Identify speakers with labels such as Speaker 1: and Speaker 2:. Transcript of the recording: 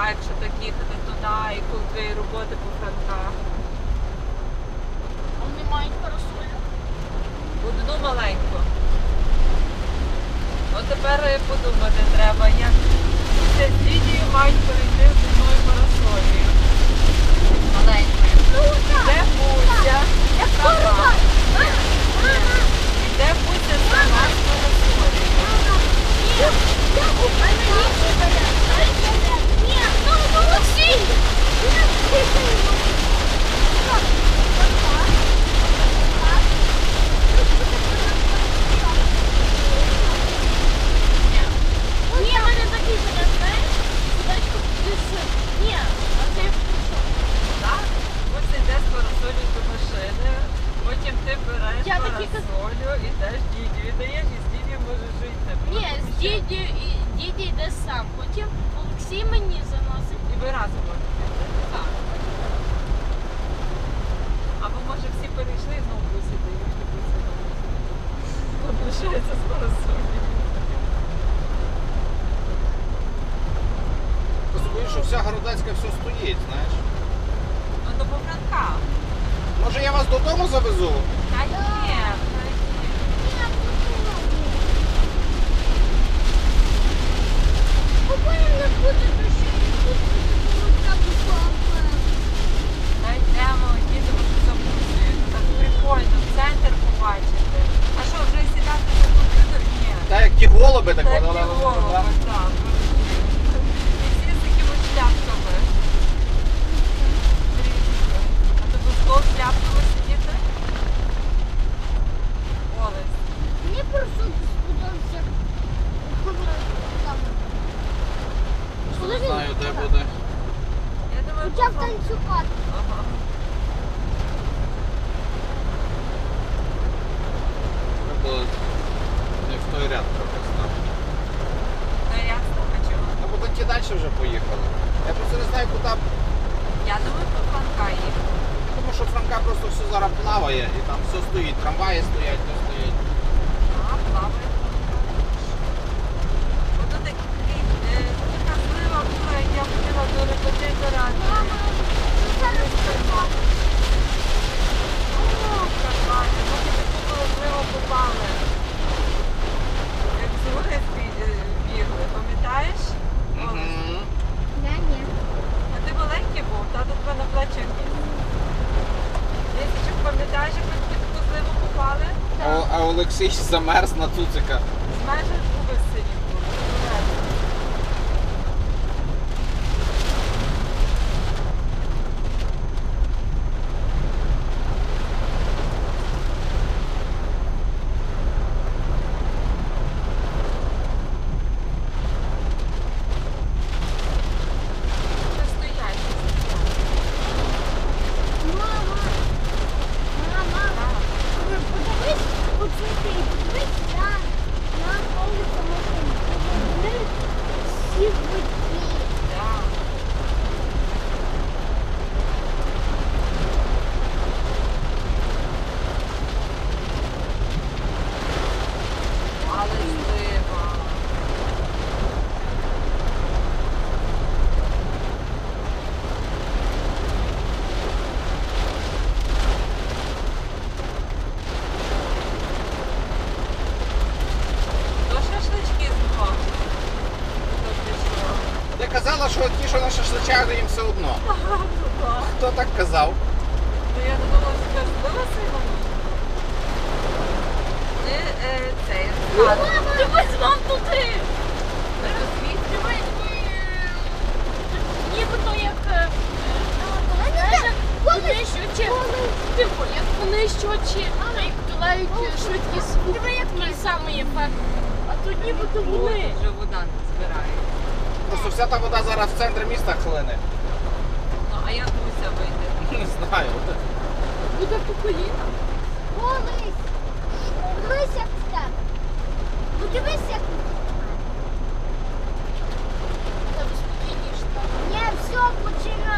Speaker 1: Франка, якщо так їхати туди, і коли твої роботи по Франках.
Speaker 2: Вони мають парасолю.
Speaker 1: Одну маленьку. От тепер подумати треба, як це з Лідією мають перейти з одною парасолею. Маленькою.
Speaker 2: Ну так.
Speaker 1: Де Буся?
Speaker 2: Як
Speaker 1: Сама.
Speaker 2: порвати. Мама.
Speaker 1: І де Буся сама з парасолею?
Speaker 2: Ні, я у мене інші бере. Ні, ну, ну, Олексій. Ні, в мене такий бере, знаєш? Кудачку десь. Ні, а це пішов.
Speaker 1: Так? Буся йде з парасолею до машини, потім ти береш
Speaker 2: Я такі каз-
Speaker 1: парасолю, ідеш діді, віддаєш і з діді можеш жити.
Speaker 2: Ні, з дідю і дідя йде сам. Потім Олексій мені заносить.
Speaker 1: І ви разом можете піти.
Speaker 2: Так.
Speaker 1: Або може всі перейшли і знову Буся дають, і Буся залишається з парасолею.
Speaker 3: Просто боюсь, що вся Городецька все стоїть, знаєш.
Speaker 1: Ну то по Франка.
Speaker 3: Може я вас додому завезу?
Speaker 1: Та ні, та. Та йдемо, їдемо за Бусею. Так прикольно, центр побачити. А що, вже сідати за комп'ютер? Ні.
Speaker 3: Та як ті голуби, так
Speaker 1: Так,
Speaker 3: вона-
Speaker 1: і голова, так. І всі з такими шляпками. Трішки. А ти би стол з шляпками сидіти? Олесь.
Speaker 4: Мені просто сподобався. Там.
Speaker 3: Не знаю, де буде.
Speaker 1: Я думаю,
Speaker 4: Почав
Speaker 1: по-
Speaker 4: танцювати.
Speaker 1: Ага.
Speaker 3: Треба було не в той ряд трохи.
Speaker 1: Ну ясно, а чого?
Speaker 3: Ну бо ті далі вже поїхали. Я просто не знаю, куди.
Speaker 1: Я думаю, по Франка їхати.
Speaker 3: Тому що Франка просто все зараз плаває і там все стоїть. Трамваї стоять, все стоїть.
Speaker 1: А, плаває. Ото такий, е, така злива була, як я ходила до репетитора.
Speaker 4: Мама, зараз
Speaker 1: Карпати. О, Карпати. Ми таку було зливо попали. Як з гори збі- бігли, пам'ятаєш? Олесь?
Speaker 3: Мгм.
Speaker 4: Я ні.
Speaker 1: А ти маленький був, тато тебе на плечах ніс. Лісичок, пам'ятаєш, як ми під таку зливу попали?
Speaker 3: А, а Олексій замерз на цуцика.
Speaker 1: Майже
Speaker 4: Подивись, оце ти, подивись на, на колесо машини.
Speaker 3: Казала, що ті, що на шашличах, їм все одно.
Speaker 1: Ага,
Speaker 3: Хто так казав?
Speaker 1: Ну я думала, що це злива сильно. Ти е, цей
Speaker 2: Мама, дивись вам туди. Нібито як е, понищувачі, типу, як понищувачі, як долають швидкість звуку, такий самий ефект. А тут нібито вони.
Speaker 1: вже вода не збирає.
Speaker 3: Просто вся та вода зараз в центр міста хлине.
Speaker 1: Ну, а як Руся вийде?
Speaker 3: Не знаю.
Speaker 2: Буде по колінам.
Speaker 4: Олесь, Дивись, як в тебе. Ну, Подивись, як в тебе.
Speaker 2: Тебе спокійніше.
Speaker 4: Все починаю.